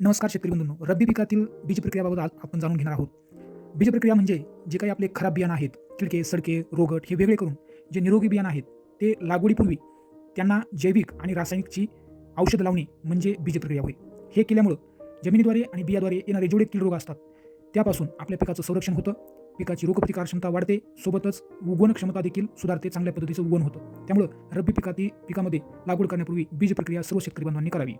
नमस्कार शेतकरी बंधूंनो. रब्बी पिकातील बीज प्रक्रियाबाबत आज आपण जाणून घेणार आहोत. बीज प्रक्रिया म्हणजे जे काही आपले खराब बियाणं आहेत किडके सडके रोगट हे वेगळे करून जे निरोगी बियाणं आहेत ते लागवडीपूर्वी त्यांना जैविक आणि रासायनिकची औषध लावणे म्हणजे बीज प्रक्रिया होय. हे केल्यामुळं जमिनीद्वारे आणि बियाद्वारे येणारे जेवढे कीड रोग असतात त्यापासून आपल्या पिकाचं संरक्षण होतं पिकाची रोगप्रतिकार क्षमता वाढते सोबतच उगवण क्षमता देखील सुधारते चांगल्या पद्धतीचं उगवण होतं. त्यामुळं रब्बी पिकातील पिकामध्ये लागवड करण्यापूर्वी बीज प्रक्रिया सर्व शेतकरी बांधवांनी करावी.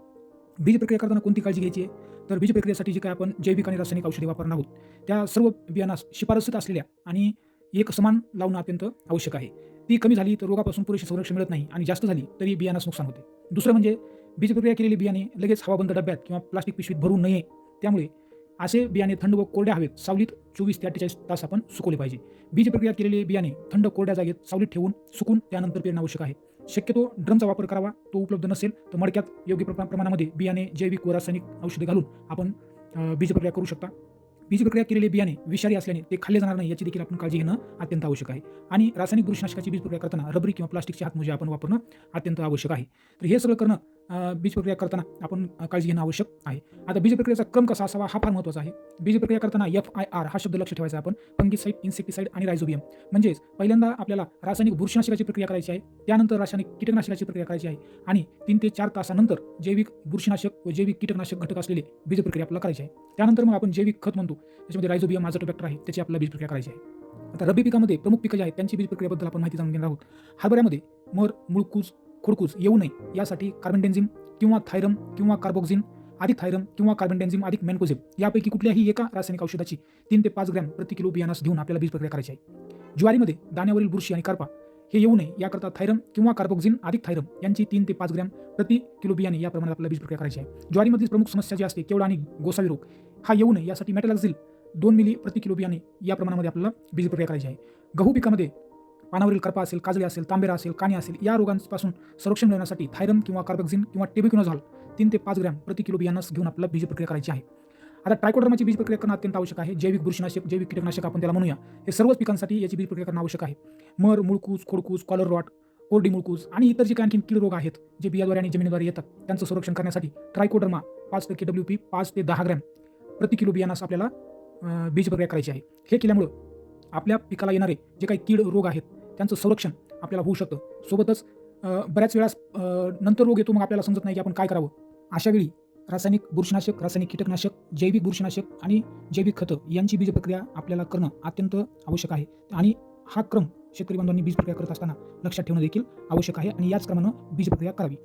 बीज प्रक्रिया करताना कोणती काळजी घ्यायची आहे? तर बीज प्रक्रियेसाठी जे काय आपण जैविक आणि रासायनिक औषधे वापरणार आहोत त्या सर्व बियाणास शिफारसीत असलेल्या आणि एक समान लावणं अत्यंत आवश्यक आहे. ती कमी झाली तर रोगापासून पुरेसे संरक्षण मिळत नाही आणि जास्त झाली तरी बियाणास नुकसान होते. दुसरं म्हणजे बीज प्रक्रिया केलेली बियाणे लगेच हवाबंद डब्यात किंवा प्लास्टिक पिशवीत भरू नये. त्यामुळे असे बियाणे थंड व कोरड्या हवेत सावलीत चोवीस ते अठ्ठेचाळीस तास आपण सुकवले पाहिजे. बीज प्रक्रिया केलेले बियाणे थंड कोरड्या जागेत सावलीत ठेवून सुकून त्यानंतर पेरणं आवश्यक आहे. शक्यतो ड्रमचा वापर करावा तो उपलब्ध नसेल तर मडक्यात योग्य प्रमा- प्रमाणामध्ये बियाणे जैविक व रासायनिक औषधे घालून आपण बीजप्रक्रिया बीज प्रक्रिया करू शकता. बीज प्रक्रिया केलेले बियाणे विषारी असल्याने ते खाल्ले जाणार नाही याची देखील आपण काळजी घेणं अत्यंत आवश्यक आहे. आणि रासायनिक बुरशीनाशकाची बीज प्रक्रिया करताना रबरी किंवा प्लास्टिकचे हातमोजे आपण वापरणं अत्यंत आवश्यक आहे. तर हे सगळं करणं बीज प्रक्रिया करताना आपण काळजी घेणं आवश्यक आहे. आता बीज प्रक्रियेचा क्रम कसा असावा हा फार महत्त्वाचा आहे. बीज प्रक्रिया करताना एफ आय आर हा शब्द लक्ष ठेवायचा आपण. फंगिसाईड इन्सेक्टिसाईड आणि रायझोबियम. म्हणजेच पहिल्यांदा आपल्याला रासायनिक बुरशीनाशकाची प्रक्रिया करायची आहे. त्यानंतर रासायनिक कीटकनाशकाची प्रक्रिया करायची आहे. आणि तीन ते चार तासानंतर जैविक बुरशीनाशक व जैविक कीटकनाशक घटक असलेले बीज प्रक्रिया आपल्याला करायची आहे. त्यानंतर मग आपण जैविक खत म्हणतो. त्याच्यामध्ये रायझोबियम माझा आझोटोबॅक्टर आहे. त्याची आपल्याला बीज प्रक्रिया करायची आहे. आता रब्बी पिकामध्ये प्रमुख पिकं जी आहेत त्यांची बीज प्रक्रियेबद्दल आपण माहिती जाणून घेणार आहोत. हरभऱ्यामध्ये मर मुळकूज खुडकूज येऊ नये. यासाठी कार्बनडेन्झिम किंवा थायरम किंवा कार्बोक्झिन अधिक थायरम किंवा कार्बनडेन्झिम अधिक मेनकोझिम यापैकी कुठल्याही एका रासायनिक औषधाची तीन ते पाच ग्रॅम प्रति किलो बियाणास घेऊन आपल्याला बीज प्रक्रिया करायची आहे. ज्वारीमध्ये दाण्यावरील बुरशी आणि करपा हे येऊ नये. याकरता थायरम किंवा कार्बोक्झिन अधिक थायरम यांची तीन ते पाच ग्रॅम प्रति किलो बियाणे या प्रमाणात आपल्याला बीज प्रक्रिया करायची आहे. ज्वारीमधील प्रमुख समस्या जी असते केवढा आणि गोसावी रोग हा येऊ नये. यासाठी मेटॅलॅक्झिल दोन मिली प्रति किलो बियाणे या प्रमाणामध्ये आपल्याला बीज प्रक्रिया करायची आहे. गहू पिकामध्ये पानावरील करपा असेल काजळी असेल तांबेरा असेल काणी असेल या रोगांपासून संरक्षण मिळवण्यासाठी थायरम किंवा कार्बक्झिन किंवा टेबिक्युनोझॉल तीन ते पाच ग्रॅम प्रति किलो बियाणास घेऊन आपल्याला बीज प्रक्रिया करायची आहे. आता ट्रायकोडर्माची बीज प्रक्रिया करणं अत्यंत आवश्यक आहे. जैविक बुरशीनाशक जैविक कीटकनाशक आपण त्याला म्हणूया. हे सर्वच पिकांसाठी याची बीज प्रक्रिया करणं आवश्यक आहे. मर मुळकूस खोडकूस कॉलर रॉट कोरडी मुळकूस आणि इतर जे काही आणखी कीड रोग आहेत जे बियाद्वारे आणि जमिनीद्वारे येतात त्यांचं संरक्षण करण्यासाठी ट्रायकोडर्मा पाच टक्के डब्ल्यू पी पाच ते दहा ग्रॅम प्रति किलो बियाणास आपल्याला बीज प्रक्रिया करायची आहे. हे केल्यामुळं आपल्या पिकाला येणारे जे काही कीड रोग आहेत त्यांचं संरक्षण आपल्याला होऊ शकतं. सोबतच बऱ्याच वेळा नंतर रोग येतो मग आपल्याला समजत नाही की आपण काय करावं. अशा वेळी रासायनिक बुरशीनाशक रासायनिक कीटकनाशक जैविक बुरशीनाशक आणि जैविक खतं यांची बीज प्रक्रिया आपल्याला करणं अत्यंत आवश्यक आहे. आणि हा क्रम शेतकरी बांधवांनी बीज प्रक्रिया करत असताना लक्षात ठेवणं देखील आवश्यक आहे आणि याच क्रमानं बीज प्रक्रिया करावी.